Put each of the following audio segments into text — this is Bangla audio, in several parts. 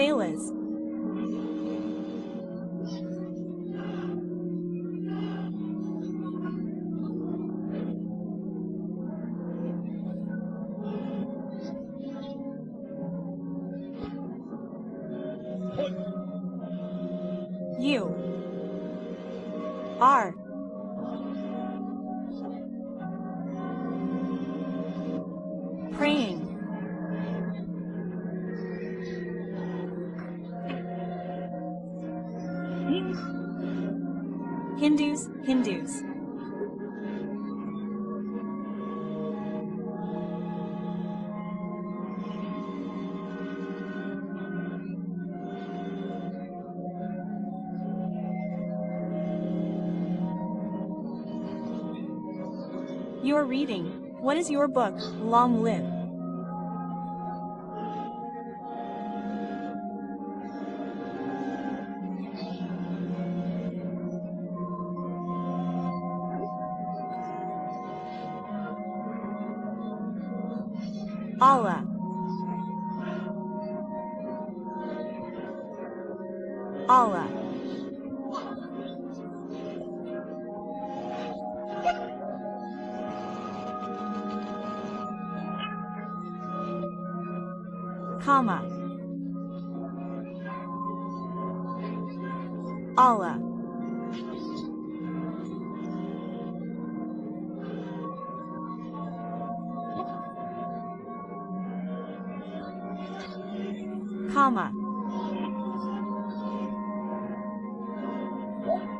fail. Hindus, Hindus. You are reading. What is your book? Long live. Allah. comma Allah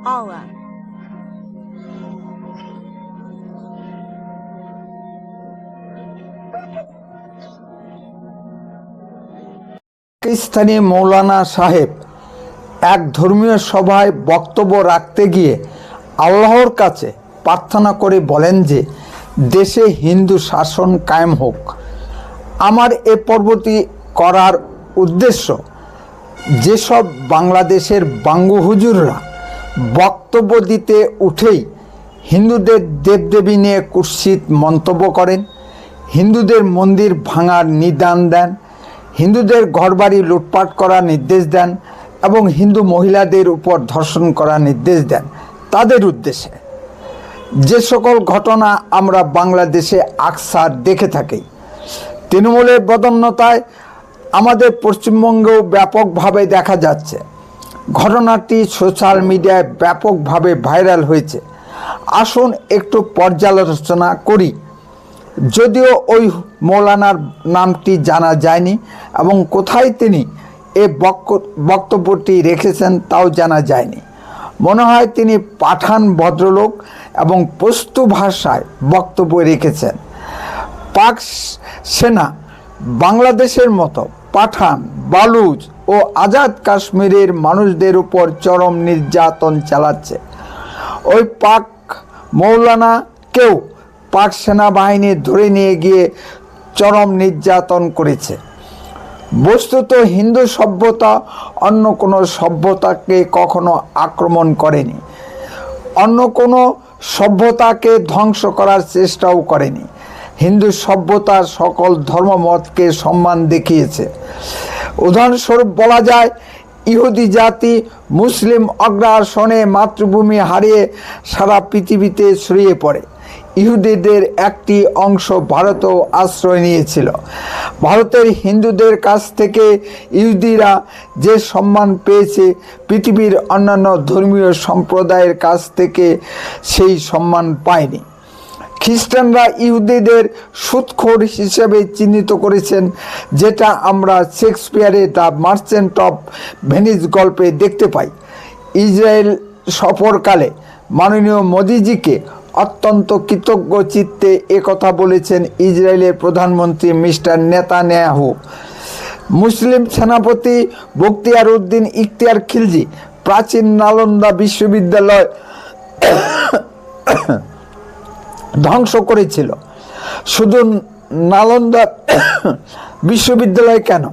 Allah Pakistani মৌলানা সাহেব, এক ধর্মীয় সভায় বক্তব্য রাখতে গিয়ে আল্লাহর কাছে প্রার্থনা করে বলেন যে, দেশে হিন্দু শাসন কায়েম হোক। আমার এ পর্বটি করার উদ্দেশ্য, যেসব বাংলাদেশের বাঙ্গু হুজুররা বক্তব্য দিতে উঠেই হিন্দুদের দেবদেবী নিয়ে কুৎসিত মন্তব্য করেন। হিন্দুদের মন্দির ভাঙার নিদান দেন। হিন্দুদের ঘরবাড়ি লুটপাট করার নির্দেশ দেন এবং হিন্দু মহিলাদের উপর ধর্ষণ করার নির্দেশ দেন। তাদের উদ্দেশ্যে যে সকল ঘটনা আমরা বাংলাদেশে আকসার দেখে থাকি, তৃণমূলের বদন্যতায় আমাদের পশ্চিমবঙ্গেও ব্যাপকভাবে দেখা যাচ্ছে। ঘটনাটি সোশ্যাল মিডিয়ায় ব্যাপকভাবে ভাইরাল হয়েছে। আসুন একটু পর্যালোচনা করি। যদিও ওই মৌলানার নামটি জানা যায়নি এবং কোথায় তিনি এ বক্তব্যটি রেখেছেন তাও জানা যায়নি। মনে হয় তিনি পাঠান ভদ্রলোক এবং পস্তু ভাষায় বক্তব্য রেখেছেন। পাক সেনা বাংলাদেশের মতো পাঠান, বালুচ ও আজাদ কাশ্মীরের মানুষদের উপর চরম নির্যাতন চালাচ্ছে। ওই পাক মৌলানাকেও পাক সেনাবাহিনী ধরে নিয়ে গিয়ে চরম নির্যাতন করেছে। বস্তুত হিন্দু সভ্যতা অন্য কোনো সভ্যতাকে কখনো আক্রমণ করেনি। অন্য কোনো সভ্যতাকে ধ্বংস করার চেষ্টাও করেনি। হিন্দু সভ্যতা সকল ধর্মমতকে সম্মান দেখিয়েছে। উদাহরণস্বরূপ বলা যায়, ইহুদি জাতি মুসলিম অগ্রাসনে মাতৃভূমি হারিয়ে সারা পৃথিবীতে ছড়িয়ে পড়ে। ইহুদিদের একটি অংশ ভারতেও আশ্রয় নিয়েছিল। ভারতের হিন্দুদের কাছ থেকে ইহুদিরা যে সম্মান পেয়েছে, পৃথিবীর অন্যান্য ধর্মীয় সম্প্রদায়ের কাছ থেকে সেই সম্মান পায়নি। খ্রিস্টানরা ইহুদিদের সুৎখোর হিসেবে চিহ্নিত করেছেন, যেটা আমরা শেক্সপিয়ারে দ্য মার্চেন্ট অফ ভেনিস গল্পে দেখতে পাই। ইসরায়েল সফরকালে মাননীয় মোদিজিকে অত্যন্ত কৃতজ্ঞ চিত্তে একথা বলেছেন ইসরায়েলের প্রধানমন্ত্রী মিস্টার নেতা নেতানিয়াহু। মুসলিম সেনাপতি বখতিয়ার উদ্দিন ইখতিয়ার খিলজি প্রাচীন নালন্দা বিশ্ববিদ্যালয় ধ্বংস করেছিল। শুধু নালন্দা বিশ্ববিদ্যালয় কেন?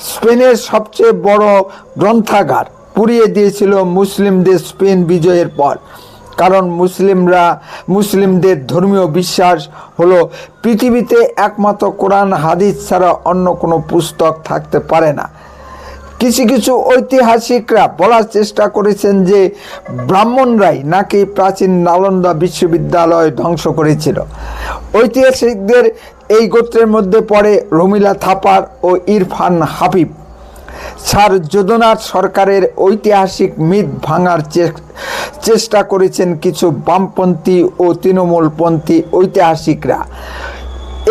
স্পেনের সবচেয়ে বড় গ্রন্থাগার পুড়িয়ে দিয়েছিল মুসলিমদের স্পেন বিজয়ের পর। কারণ মুসলিমরা, মুসলিমদের ধর্মীয় বিশ্বাস হলো পৃথিবীতে একমাত্র কোরআন, হাদিস ছাড়া অন্য কোনো পুস্তক থাকতে পারে না। কিছু কিছু ঐতিহাসিকরা বলার চেষ্টা করেছেন যে ব্রাহ্মণরাই নাকি প্রাচীন নালন্দা বিশ্ববিদ্যালয় ধ্বংস করেছিল। ঐতিহাসিকদের এই গোত্রের মধ্যে পড়ে রমিলা থাপার ও ইরফান হাবিব। স্যার যদুনাথ সরকারের ঐতিহাসিক মিথ ভাঙার চেষ্টা করেছেন কিছু বামপন্থী ও তৃণমূলপন্থী ঐতিহাসিকরা।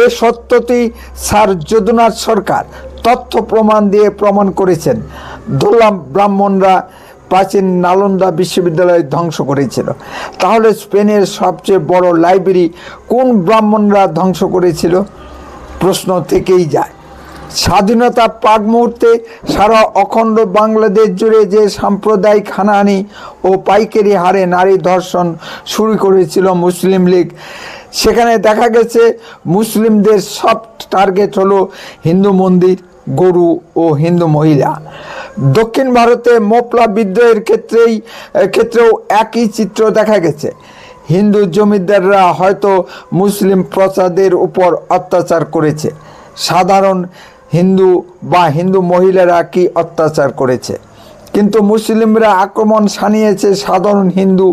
এ সত্যটি স্যার যদুনাথ সরকার তথ্য প্রমাণ দিয়ে প্রমাণ করেছেন। ধরলাম ব্রাহ্মণরা প্রাচীন নালন্দা বিশ্ববিদ্যালয় ধ্বংস করেছিল। তাহলে স্পেনের সবচেয়ে বড় লাইব্রেরি কোন ব্রাহ্মণরা ধ্বংস করেছিল? প্রশ্ন থেকেই যায়। স্বাধীনতা পাক মুহূর্তে সারা অখণ্ড বাংলাদেশ জুড়ে যে সাম্প্রদায়িক হানাহানি ও পাইকারি হারে নারী ধর্ষণ শুরু করেছিল মুসলিম লীগ সেখানে দেখা গেছে মুসলিমদের সব টার্গেট হলো হিন্দু মন্দির, গরু ও হিন্দু মহিলা। দক্ষিণ ভারতে মোপলা বিদ্রোহের ক্ষেত্রেই ক্ষেত্রেও একই চিত্র দেখা গেছে। হিন্দু জমিদাররা হয়তো মুসলিম প্রজাদের উপর অত্যাচার করেছে। সাধারণ হিন্দু বা হিন্দু মহিলারা কি অত্যাচার করেছে? কিন্তু মুসলিমরা আক্রমণ সানিয়েছে সাধারণ হিন্দু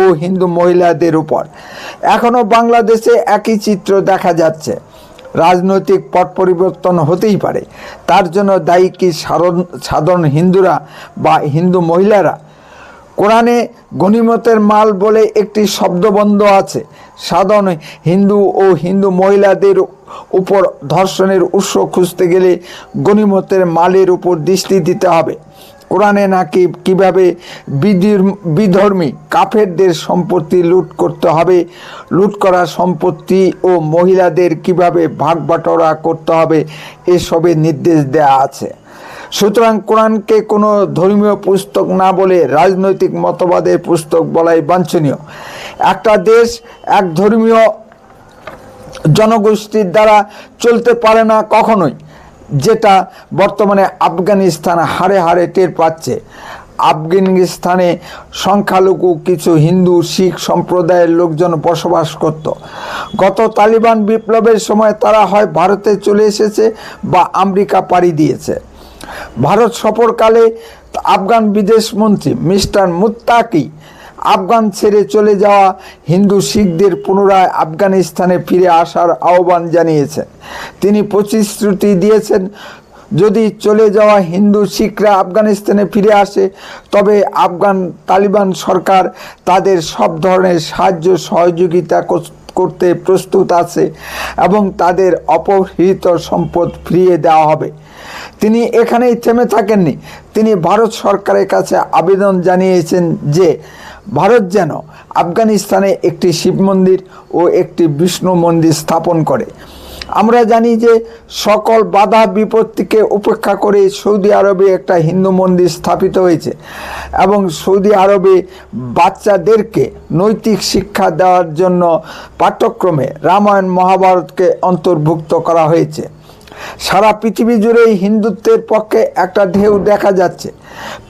ও হিন্দু মহিলাদের উপর। এখনও বাংলাদেশে একই চিত্র দেখা যাচ্ছে। রাজনৈতিক পট পরিবর্তন হতেই পারে। তার জন্য দায়ী কি সাধারণ হিন্দুরা বা হিন্দু মহিলারা? কোরআনে গনিমতের মাল বলে একটি শব্দবন্ধ আছে। সাধারণ হিন্দু ও হিন্দু মহিলাদের উপর ধর্ষণের উৎস খুঁজতে গেলে গনিমতের মালের উপর দৃষ্টি দিতে হবে। কোরআনে নাকি কীভাবে বিধির- বিধর্মী কাফেরদের সম্পত্তি লুট করতে হবে, লুট করা সম্পত্তি ও মহিলাদের কীভাবে ভাগ করতে হবে এসবের নির্দেশ দেওয়া আছে। সুতরাং কোরআনকে কোনো ধর্মীয় পুস্তক না বলে রাজনৈতিক মতবাদের পুস্তক বলাই বাঞ্ছনীয়। একটা দেশ এক ধর্মীয় জনগোষ্ঠীর দ্বারা চলতে পারে না কখনোই, যেটা বর্তমানে আফগানিস্তান হারে হারে টের পাচ্ছে। আফগানিস্তানে সংখ্যালঘু, কিছু হিন্দু, শিখ সম্প্রদায়ের লোকজন বসবাস করত। গত তালিবান বিপ্লবের সময় তারা হয় ভারতে চলে এসেছে বা আমেরিকা পাড়ি দিয়েছে। ভারত সফরকালে আফগান বিদেশমন্ত্রী মিস্টার মুত্তাকি আফগান ছেড়ে চলে যাওয়া হিন্দু শিখদের পুনরায় আফগানিস্তানে ফিরে আসার আহ্বান জানিয়েছেন। তিনি প্রতিশ্রুতি দিয়েছেন, যদি চলে যাওয়া হিন্দু শিখরা আফগানিস্তানে ফিরে আসে, তবে আফগান তালিবান সরকার তাদের সব ধরনের সাহায্য সহযোগিতা করতে প্রস্তুত আছে এবং তাদের অপহৃত সম্পদ ফিরিয়ে দেওয়া হবে। তিনি এখানেই থেমে থাকেননি। তিনি ভারত সরকারের কাছে আবেদন জানিয়েছেন যে, ভারত যেন আফগানিস্তানে একটি শিব মন্দির ও একটি বিষ্ণু মন্দির স্থাপন করে। আমরা জানি যে, সকল বাধা বিপত্তিকে উপেক্ষা করে সৌদি আরবে একটা হিন্দু মন্দির স্থাপিত হয়েছে এবং সৌদি আরবে বাচ্চাদেরকে নৈতিক শিক্ষা দেওয়ার জন্য পাঠ্যক্রমে রামায়ণ মহাভারতকে অন্তর্ভুক্ত করা হয়েছে। সারা পৃথিবী জুড়েই হিন্দুত্বের পক্ষে একটা ঢেউ দেখা যাচ্ছে।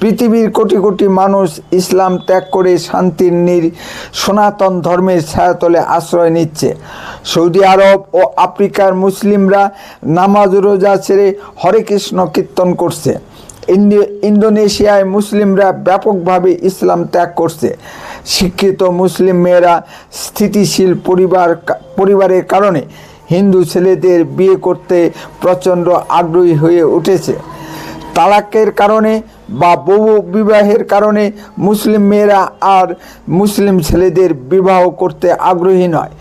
পৃথিবীর কোটি কোটি মানুষ ইসলাম ত্যাগ করে শান্তির নির সনাতন ধর্মের ছায়াতলে আশ্রয় নিচ্ছে। সৌদি আরব ও আফ্রিকার মুসলিমরা নামাজ রোজা ছেড়ে হরে কৃষ্ণ কীর্তন করছে। ইন্দোনেশিয়ায় মুসলিমরা ব্যাপকভাবে ইসলাম ত্যাগ করছে। শিক্ষিত মুসলিম মেয়েরা স্থিতিশীল পরিবার, পরিবারের কারণে হিন্দু ছেলেদের বিয়ে করতে প্রচণ্ড আগ্রহী হয়ে উঠেছে। তালাকের কারণে বা বহু বিবাহের কারণে মুসলিম মেয়েরা আর মুসলিম ছেলেদের বিবাহ করতে আগ্রহী নয়।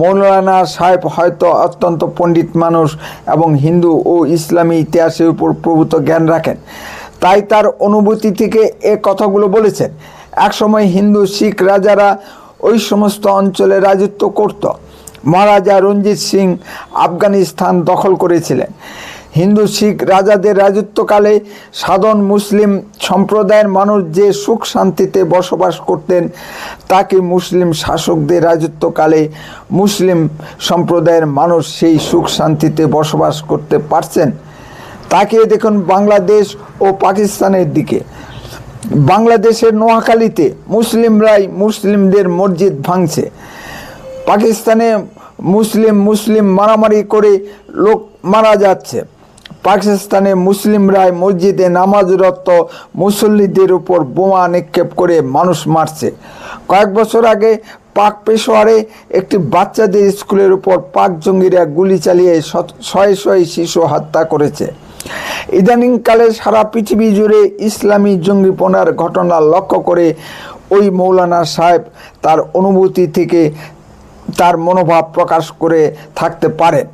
মৌলানা সাহেব হয়তো অত্যন্ত পণ্ডিত মানুষ এবং হিন্দু ও ইসলামী ইতিহাসের উপর প্রভূত জ্ঞান রাখেন। তাই তার অনুভূতি থেকে এ কথাগুলো বলেছেন। একসময় হিন্দু, শিখ রাজারা ওই সমস্ত অঞ্চলে রাজত্ব করত। মহারাজা রঞ্জিত সিং আফগানিস্তান দখল করেছিলেন। হিন্দু, শিখ রাজাদের রাজত্বকালে সাধন মুসলিম সম্প্রদায়ের মানুষ যে সুখ শান্তিতে বসবাস করতেন, তাকে মুসলিম শাসকদের রাজত্বকালে মুসলিম সম্প্রদায়ের মানুষ সেই সুখ শান্তিতে বসবাস করতে পারছেন। তাকিয়ে দেখুন বাংলাদেশ ও পাকিস্তানের দিকে। বাংলাদেশের নোয়াখালীতে মুসলিমরাই মুসলিমদের মসজিদ ভাঙছে। পাকিস্তানে মুসলিম মুসলিম মারামারি করে লোক মারা যাচ্ছে। পাকিস্তানে মুসলিমরা মসজিদে নামাজরত মুসল্লিদের উপর বোমা নিক্ষেপ করে মানুষ মারছে। কয়েক বছর আগে পাক পেশোয়ারে একটি বাচ্চাদের স্কুলের উপর পাক জঙ্গিরা গুলি চালিয়ে শয়ে শয়ে শিশু হত্যা করেছে। ইদানিংকালে সারা পৃথিবী জুড়ে ইসলামী জঙ্গিপনার ঘটনা লক্ষ্য করে ওই মৌলানা সাহেব তার অনুভূতি থেকে তার মনোভাব প্রকাশ করে থাকতে পারেন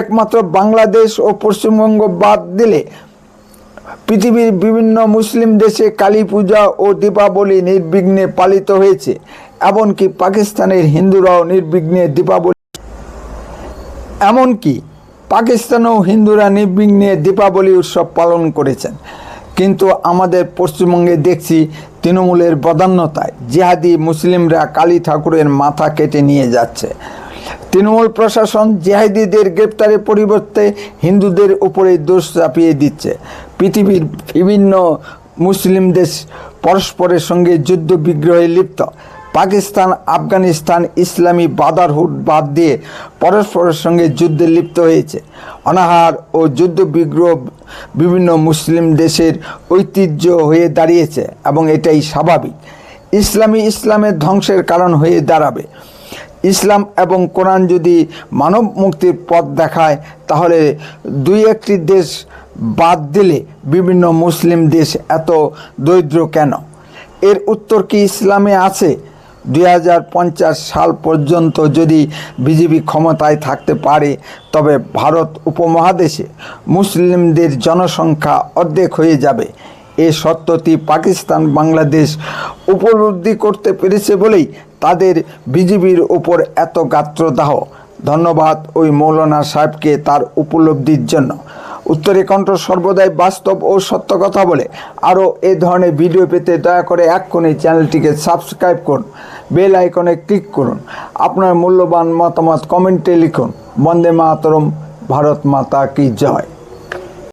একমাত্র বাংলাদেশ ও পশ্চিমবঙ্গ বাদ দিলে পৃথিবীর বিভিন্ন মুসলিম দেশে কালী পূজা ও দীপাবলি নির্বিঘ্নে পালিত হয়েছে, এমনকি পাকিস্তানের হিন্দুরাও নির্বিঘ্নে দীপাবলি এমনকি পাকিস্তানেও হিন্দুরা নির্বিঘ্নে দীপাবলি উৎসব পালন করেছেন। কিন্তু আমাদের পশ্চিমবঙ্গে দেখছি তৃণমূলের বদান্যতায় জিহাদি মুসলিমরা কালী ঠাকুরের মাথা কেটে নিয়ে যাচ্ছে। তৃণমূল প্রশাসন জেহাদিদের গ্রেপ্তারের পরিবর্তে হিন্দুদের উপরে দোষ চাপিয়ে দিচ্ছে। পৃথিবীর বিভিন্ন মুসলিম দেশ পরস্পরের সঙ্গে যুদ্ধ বিগ্রহে লিপ্ত। পাকিস্তান, আফগানিস্তান, ইসলামী বাদারহুড বাদ দিয়ে পরস্পরের সঙ্গে যুদ্ধে লিপ্ত হয়েছে। অনাহার ও যুদ্ধ বিগ্রহ বিভিন্ন মুসলিম দেশের ঐতিহ্য হয়ে দাঁড়িয়েছে এবং এটাই স্বাভাবিক। ইসলামী ইসলামের ধ্বংসের কারণ হয়ে দাঁড়াবে। ইসলাম এবং কোরআন যদি মানব মুক্তির পথ দেখায়, তাহলে দুই একটি দেশ বাদ দিলে বিভিন্ন মুসলিম দেশ এত দরিদ্র কেন? এর উত্তর কি ইসলামে আছে? দুই হাজার পঞ্চাশ সাল পর্যন্ত যদি বিজেপি ক্ষমতায় থাকতে পারে, তবে ভারত উপমহাদেশে মুসলিমদের জনসংখ্যা অর্ধেক হয়ে যাবে। এ সত্যটি পাকিস্তান বাংলাদেশ উপলব্ধি করতে পেরেছে বলেই তাদের বিজেপির উপর এত গাত্রদাহ। ধন্যবাদ ওই মৌলানা সাহেবকে তার উপলব্ধির জন্য। উত্তরে কণ্ঠ সর্বদাই বাস্তব ও সত্য কথা বলে। আরও এ ধরনের ভিডিও পেতে দয়া করে এক্ষুনি চ্যানেলটিকে সাবস্ক্রাইব করুন। বেল আইকনে ক্লিক করুন। আপনার মূল্যবান মতামত কমেন্টে লিখুন। বন্দে মাতরম, ভারত মাতা কি জয়।